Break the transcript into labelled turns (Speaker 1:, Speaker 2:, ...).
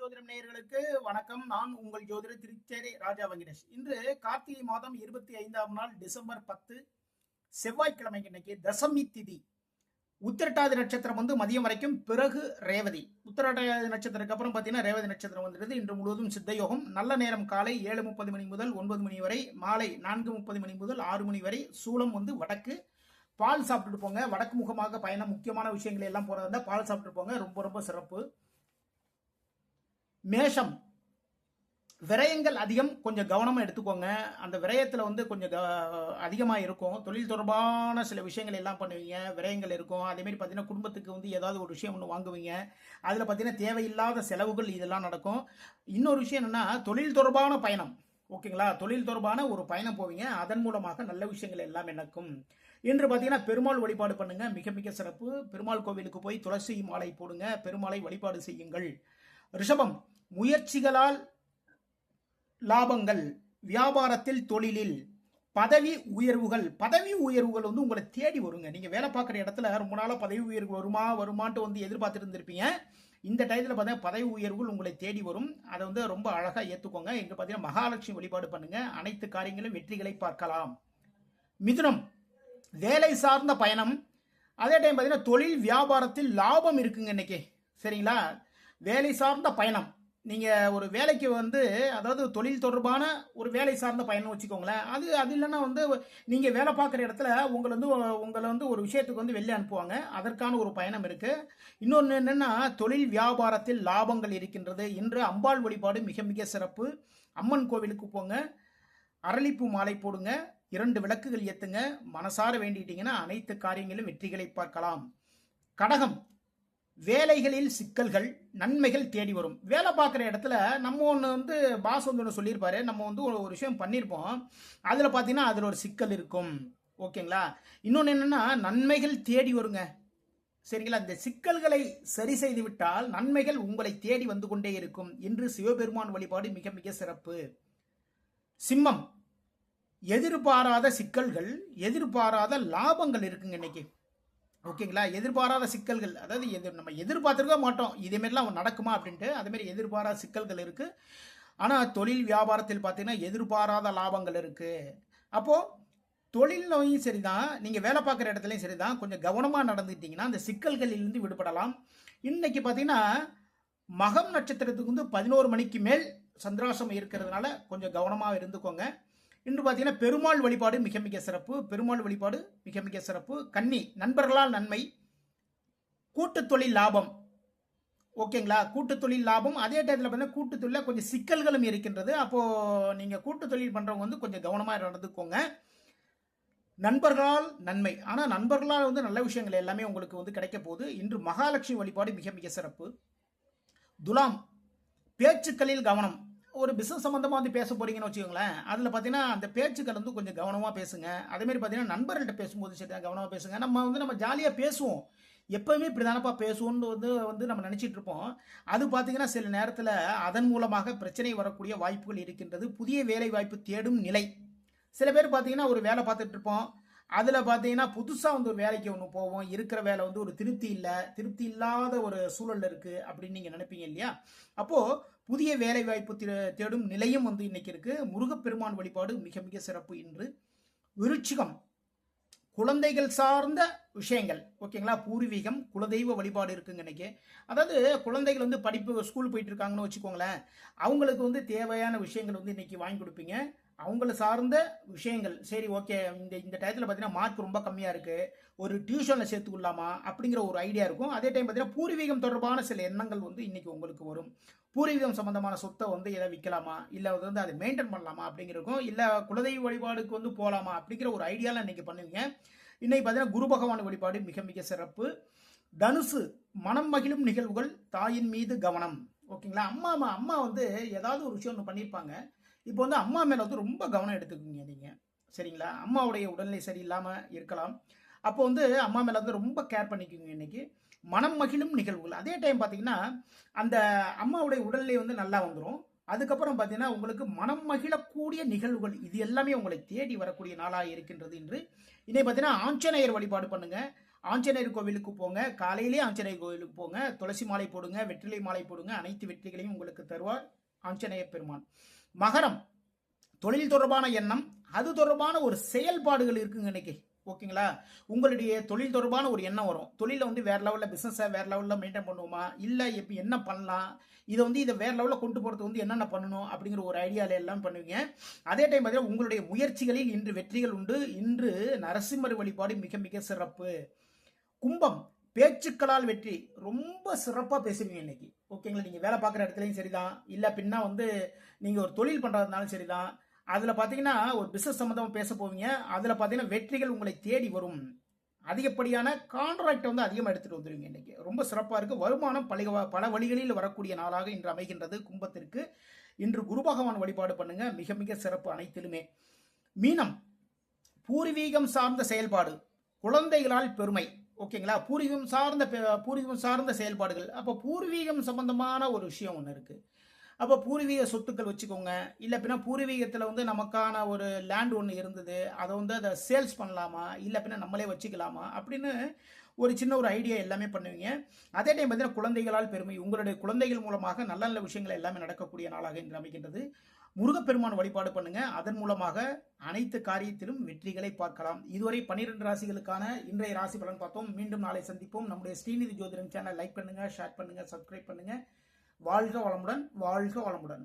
Speaker 1: ஜோதிடம் நேயர்களுக்கு வணக்கம். நான் உங்கள் ஜோதிடர் திருச்சேரி ராஜா வெங்கடேஷ். இன்று கார்த்திகை மாதம் இருபத்தி ஐந்தாம் நாள் டிசம்பர் பத்து செவ்வாய்க்கிழமை இன்னைக்கு தசமி திதி. உத்திரட்டாதி நட்சத்திரம் வந்து மதியம் வரைக்கும் பிறகு ரேவதி. உத்திரட்டாதி நட்சத்திரத்துக்கு அப்புறம் பார்த்தீங்கன்னா ரேவதி நட்சத்திரம் வந்துடுது இன்று முழுவதும் சித்தயோகம் நல்ல நேரம் காலை ஏழு முப்பது மணி முதல் ஒன்பது மணி வரை மாலை நான்கு முப்பது மணி முதல் ஆறு மணி வரை சூலம் வந்து வடக்கு. பால் சாப்பிட்டுட்டு போங்க. வடக்கு முகமாக பயணம் முக்கியமான விஷயங்கள் எல்லாம் போறதா இருந்தால் பால் சாப்பிட்டு போங்க. ரொம்ப ரொம்ப சிறப்பு. மேஷம். விரயங்கள் அதிகம். கொஞ்சம் கவனமாக எடுத்துக்கோங்க. அந்த விரயத்தில் வந்து கொஞ்சம் அதிகமாக இருக்கும். தொழில் தொடர்பான சில விஷயங்கள் எல்லாம் பண்ணுவீங்க. விரயங்கள் இருக்கும். அதேமாரி பார்த்தீங்கன்னா குடும்பத்துக்கு வந்து ஏதாவது ஒரு விஷயம் ஒன்று வாங்குவீங்க. அதில் பார்த்தீங்கன்னா தேவையில்லாத செலவுகள் இதெல்லாம் நடக்கும். இன்னொரு விஷயம் என்னென்னா தொழில் தொடர்பான பயணம். ஓகேங்களா? தொழில் தொடர்பான ஒரு பயணம் போவீங்க. அதன் மூலமாக நல்ல விஷயங்கள் எல்லாம் நடக்கும். இன்று பார்த்தீங்கன்னா பெருமாள் வழிபாடு பண்ணுங்கள் மிக மிக சிறப்பு. பெருமாள் கோவிலுக்கு போய் துளசி மாலை போடுங்க. பெருமாளை வழிபாடு செய்யுங்கள். ரிஷபம் முயற்சிகளால் லாபங்கள் வியாபாரத்தில் தொழிலில் பதவி உயர்வுகள் பதவி உயர்வுகள் வந்து உங்களை தேடி வருங்க. நீங்க வேலை பார்க்குற இடத்துல ரொம்ப நாளாக பதவி உயர்வு வருமா வருமான்ட்டு வந்து எதிர்பார்த்துட்டு இருந்திருப்பீங்க இந்த டயத்தில் பார்த்தீங்கன்னா பதவி உயர்வுகள் உங்களை தேடி வரும். அதை வந்து ரொம்ப அழகாக ஏற்றுக்கோங்க இங்கே பார்த்தீங்கன்னா மகாலட்சுமி வழிபாடு பண்ணுங்க. அனைத்து காரியங்களும் வெற்றிகளை பார்க்கலாம். மிதுனம் வேலை சார்ந்த பயணம். அதே டைம் பார்த்தீங்கன்னா தொழில் வியாபாரத்தில் லாபம் இருக்குங்க இன்னைக்கு. சரிங்களா? வேலை சார்ந்த பயணம். நீங்கள் ஒரு வேலைக்கு வந்து அதாவது தொழில் தொடர்பான ஒரு வேலை சார்ந்த பயணம் வச்சுக்கோங்களேன். அது அது இல்லைன்னா வந்து நீங்கள் வேலை பார்க்குற இடத்துல உங்களை வந்து உங்களை வந்து ஒரு விஷயத்துக்கு வந்து வெளியே அனுப்புவாங்க. அதற்கான ஒரு பயணம் இருக்குது இன்னொன்று என்னென்னா தொழில் வியாபாரத்தில் லாபங்கள் இருக்கின்றது. இன்று அம்பாள் வழிபாடு மிக மிக சிறப்பு. அம்மன் கோவிலுக்கு போங்க. அரளிப்பு மாலை போடுங்க. இரண்டு விளக்குகள் ஏற்றுங்க மனசார வேண்டிட்டீங்கன்னா அனைத்து காரியங்களும் வெற்றிகளை பார்க்கலாம். கடகம். வேலைகளில் சிக்கல்கள் நன்மைகள் தேடி வரும். வேலை பார்க்குற இடத்துல நம்ம ஒன்று வந்து பாஸ் வந்து ஒன்று சொல்லியிருப்பாரு. நம்ம வந்து ஒரு ஒரு விஷயம் பண்ணியிருப்போம். அதில் பார்த்தீங்கன்னா அதில் ஒரு சிக்கல் இருக்கும். ஓகேங்களா? இன்னொன்று என்னென்னா நன்மைகள் தேடி வருங்க. சரிங்களா? இந்த சிக்கல்களை சரி செய்து விட்டால் நன்மைகள் உங்களை தேடி வந்து கொண்டே இருக்கும் என்று சிவபெருமான் வழிபாடு மிக மிக சிறப்பு. சிம்மம். எதிர்பாராத சிக்கல்கள் எதிர்பாராத லாபங்கள் இருக்குங்க இன்னைக்கு. ஓகேங்களா? எதிர்பாராத சிக்கல்கள் அதாவது எது நம்ம எதிர்பார்த்துருக்க மாட்டோம். இதேமாரிலாம் நடக்குமா அப்படின்ட்டு அதேமாரி எதிர்பாராத சிக்கல்கள் இருக்குது ஆனால் தொழில் வியாபாரத்தில் பார்த்தீங்கன்னா எதிர்பாராத லாபங்கள் இருக்குது அப்போது தொழிலையும் சரிதான். நீங்கள் வேலை பார்க்குற இடத்துலையும் சரி தான் கொஞ்சம் கவனமாக நடந்துக்கிட்டிங்கன்னா அந்த சிக்கல்களிலிருந்து விடுபடலாம். இன்றைக்கி பார்த்தீங்கன்னா மகம் நட்சத்திரத்துக்கு வந்து பதினோரு மணிக்கு மேல் சந்திராசம் இருக்கிறதுனால கொஞ்சம் கவனமாக இருந்துக்கோங்க. இன்று பார்த்தீங்கன்னா பெருமாள் வழிபாடு மிக மிக சிறப்பு. பெருமாள் வழிபாடு மிக மிக சிறப்பு. கன்னி நண்பர்களால் நன்மை. கூட்டு தொழில் லாபம். ஓகேங்களா கூட்டு தொழில் லாபம். அதே டயத்தில் பார்த்தீங்கன்னா கூட்டு தொழிலில் கொஞ்சம் சிக்கல்களும் இருக்கின்றது. அப்போது நீங்கள் கூட்டு தொழில் பண்ணுறவங்க வந்து கொஞ்சம் கவனமாக நடந்துக்கோங்க. நண்பர்களால் நன்மை. ஆனால் நண்பர்களால் வந்து நல்ல விஷயங்கள் எல்லாமே உங்களுக்கு வந்து கிடைக்க போகுது. இன்று மகாலட்சுமி வழிபாடு மிக மிக சிறப்பு. துலாம் பேச்சுக்களில் கவனம். ஒரு பிஸ்னஸ் சம்மந்தமாக வந்து பேச போகிறீங்கன்னு வச்சுக்கோங்களேன் அதில் பார்த்தீங்கன்னா அந்த பேச்சுக்கள் வந்து கொஞ்சம் கவனமாக பேசுங்க. அதேமாரி பார்த்தீங்கன்னா நண்பர்கள்ட்ட பேசும்போது சரி கவனமாக பேசுங்க. நம்ம வந்து நம்ம ஜாலியாக பேசுவோம். எப்போவுமே இப்படி தானப்பா பேசுவோம்னு வந்து வந்து நம்ம நினச்சிட்டு இருப்போம். அது பார்த்தீங்கன்னா சில நேரத்தில் அதன் மூலமாக பிரச்சனை வரக்கூடிய வாய்ப்புகள் இருக்கின்றது. புதிய வேலை வாய்ப்பு தேடும் நிலை. சில பேர் பார்த்தீங்கன்னா ஒரு வேலை பார்த்துட்டு இருப்போம். அதில் பார்த்தீங்கன்னா புதுசாக வந்து ஒரு வேலைக்கு ஒன்று போவோம். இருக்கிற வேலை வந்து ஒரு திருப்தி இல்லை. திருப்தி இல்லாத ஒரு சூழல் இருக்குது அப்படின்னு நீங்கள் நினைப்பீங்க இல்லையா? அப்போது புதிய வேலை வாய்ப்பு தேடும் நிலையும் வந்து இன்னைக்கு இருக்குது முருகப்பெருமான் வழிபாடு மிக மிக சிறப்பு இன்று. விருச்சிகம். குழந்தைகள் சார்ந்த விஷயங்கள். ஓகேங்களா? பூர்வீகம் குலதெய்வ வழிபாடு இருக்குங்க இன்னைக்கு. அதாவது குழந்தைகள் வந்து படிப்பு ஸ்கூல் போயிட்டு இருக்காங்கன்னு வச்சுக்கோங்களேன். அவங்களுக்கு வந்து தேவையான விஷயங்கள் வந்து இன்னைக்கு வாங்கி கொடுப்பீங்க. அவங்கள சார்ந்த விஷயங்கள். சரி ஓகே இந்த இந்த டயத்தில் பார்த்தீங்கன்னா மார்க் ரொம்ப கம்மியாக இருக்குது ஒரு டியூஷனில் சேர்த்துக்கொள்ளாமா அப்படிங்கிற ஒரு ஐடியா இருக்கும். அதே டைம் பார்த்தீங்கன்னா பூர்வீகம் தொடர்பான சில எண்ணங்கள் வந்து இன்றைக்கி உங்களுக்கு வரும். பூர்வீகம் சம்மந்தமான சொத்தை வந்து எதை விற்கலாமா? இல்லை அது வந்து அதை மெயின்டைன் பண்ணலாமா? அப்படிங்கிறக்கும் இல்லை குலதெய்வ வழிபாடுக்கு வந்து போகலாமா அப்படிங்கிற ஒரு ஐடியாவில் இன்றைக்கி பண்ணுவீங்க. இன்றைக்கி பார்த்தீங்கன்னா குரு பகவான் வழிபாடு மிக மிக சிறப்பு. தனுசு மனம் மகிழும் நிகழ்வுகள் தாயின் மீது கவனம். ஓகேங்களா? அம்மா அம்மா அம்மா வந்து ஏதாவது ஒரு விஷயம் ஒன்று பண்ணியிருப்பாங்க இப்போ வந்து அம்மா மேலே வந்து ரொம்ப கவனம் எடுத்துக்கோங்க நீங்கள் சரிங்களா? அம்மாவுடைய உடல்நிலை சரியில்லாமல் இருக்கலாம். அப்போ வந்து அம்மா மேலே வந்து ரொம்ப கேர் பண்ணிக்கோங்க இன்னைக்கு. மனம் மகிழும் நிகழ்வுகள். அதே டைம் பார்த்தீங்கன்னா அந்த அம்மாவுடைய உடல்நிலை வந்து நல்லா வந்துடும் அதுக்கப்புறம் பார்த்தீங்கன்னா உங்களுக்கு மனம் மகிழக்கூடிய நிகழ்வுகள் இது எல்லாமே உங்களை தேடி வரக்கூடிய நாளாக இருக்கின்றது என்று இன்னை பார்த்தீங்கன்னா ஆஞ்சநேயர் வழிபாடு பண்ணுங்கள் ஆஞ்சநேயர் கோவிலுக்கு போங்க. காலையிலே ஆஞ்சநேயர் கோவிலுக்கு போங்க. துளசி மாலை போடுங்க வெற்றிலை மாலை போடுங்க. அனைத்து வெற்றிகளையும் உங்களுக்கு தருவார் ஆஞ்சநேய பெருமான். மகரம் தொழில் தொடர்பான எண்ணம் அது தொடர்பான ஒரு செயல்பாடுகள் இருக்குங்க இன்னைக்கு. ஓகேங்களா? உங்களுடைய தொழில் தொடர்பான ஒரு எண்ணம் வரும். தொழிலில் வந்து வேற லெவலில் பிஸ்னஸை வேற லெவலில் மெயின்டைன் பண்ணுவோமா? இல்லை இப்போ என்ன பண்ணலாம்? இதை வந்து இதை வேற லெவலில் கொண்டு போகிறது வந்து என்னென்ன பண்ணணும்? அப்படிங்கிற ஒரு ஐடியாவில் எல்லாம் பண்ணுவீங்க. அதே டைம் பார்த்தீங்கன்னா உங்களுடைய முயற்சிகளில் இன்று வெற்றிகள் உண்டு. இன்று நரசிம்மர் வழிபாடு மிக மிக சிறப்பு. கும்பம் பேச்சுக்களால் வெற்றி. ரொம்ப சிறப்பாக பேசுவீங்க இன்னைக்கு. ஓகேங்களா? நீங்கள் வேலை பார்க்குற இடத்துலையும் சரிதான். இல்லை பின்னா வந்து நீங்கள் ஒரு தொழில் பண்ணுறதுனாலும் சரிதான். அதில் பார்த்தீங்கன்னா ஒரு பிஸ்னஸ் சம்மந்தமாக பேச போவீங்க. அதில் பார்த்தீங்கன்னா வெற்றிகள் உங்களை தேடி வரும். அதிகப்படியான கான்ட்ராக்டை வந்து அதிகமாக எடுத்துகிட்டு வந்துடுவீங்க இன்னைக்கு. ரொம்ப சிறப்பாக இருக்குது வருமானம் பல பல வழிகளில் வரக்கூடிய நாளாக இன்று அமைகின்றது கும்பத்திற்கு. இன்று குரு பகவான் வழிபாடு பண்ணுங்க. மிக மிக சிறப்பு அனைத்திலுமே. மீனம் பூர்வீகம் சார்ந்த செயல்பாடு. குழந்தைகளால் பெருமை. ஓகேங்களா? பூர்வீகம் சார்ந்த பெ- பூர்வீகம் சார்ந்த செயல்பாடுகள். அப்போ பூர்வீகம் சம்பந்தமான ஒரு விஷயம் ஒன்று இருக்குது அப்போ பூர்வீக சொத்துக்கள் வச்சுக்கோங்க. இல்லை பின்னா பூர்வீகத்தில் வந்து நமக்கான ஒரு லேண்ட் ஒன்று இருந்தது. அதை வந்து அதை சேல்ஸ் பண்ணலாமா? இல்லை பின்னா நம்மளே வச்சுக்கலாமா? அப்படின்னு ஒரு சின்ன ஒரு ஐடியா எல்லாமே பண்ணுவீங்க. அதே டைம் பார்த்தீங்கன்னா குழந்தைகளால் பெருமை. உங்களுடைய குழந்தைகள் மூலமாக நல்ல நல்ல விஷயங்கள் எல்லாமே நடக்கக்கூடிய நாளாக இன்று அமைகின்றது. முருகப்பெருமான் வழிபாடு பண்ணுங்க. அதன் மூலமாக அனைத்து காரியத்திலும் வெற்றிகளை பார்க்கலாம். இதுவரை பன்னிரெண்டு ராசிகளுக்கான இன்றைய ராசி பலன் பார்த்தோம். மீண்டும் நாளை சந்திப்போம். நம்முடைய ஸ்ரீநிதி ஜோதிடம் சேனல் லைக் பண்ணுங்க ஷேர் பண்ணுங்க சப்ஸ்கிரைப் பண்ணுங்க. வாழ்க வளமுடன் வாழ்க வளமுடன்.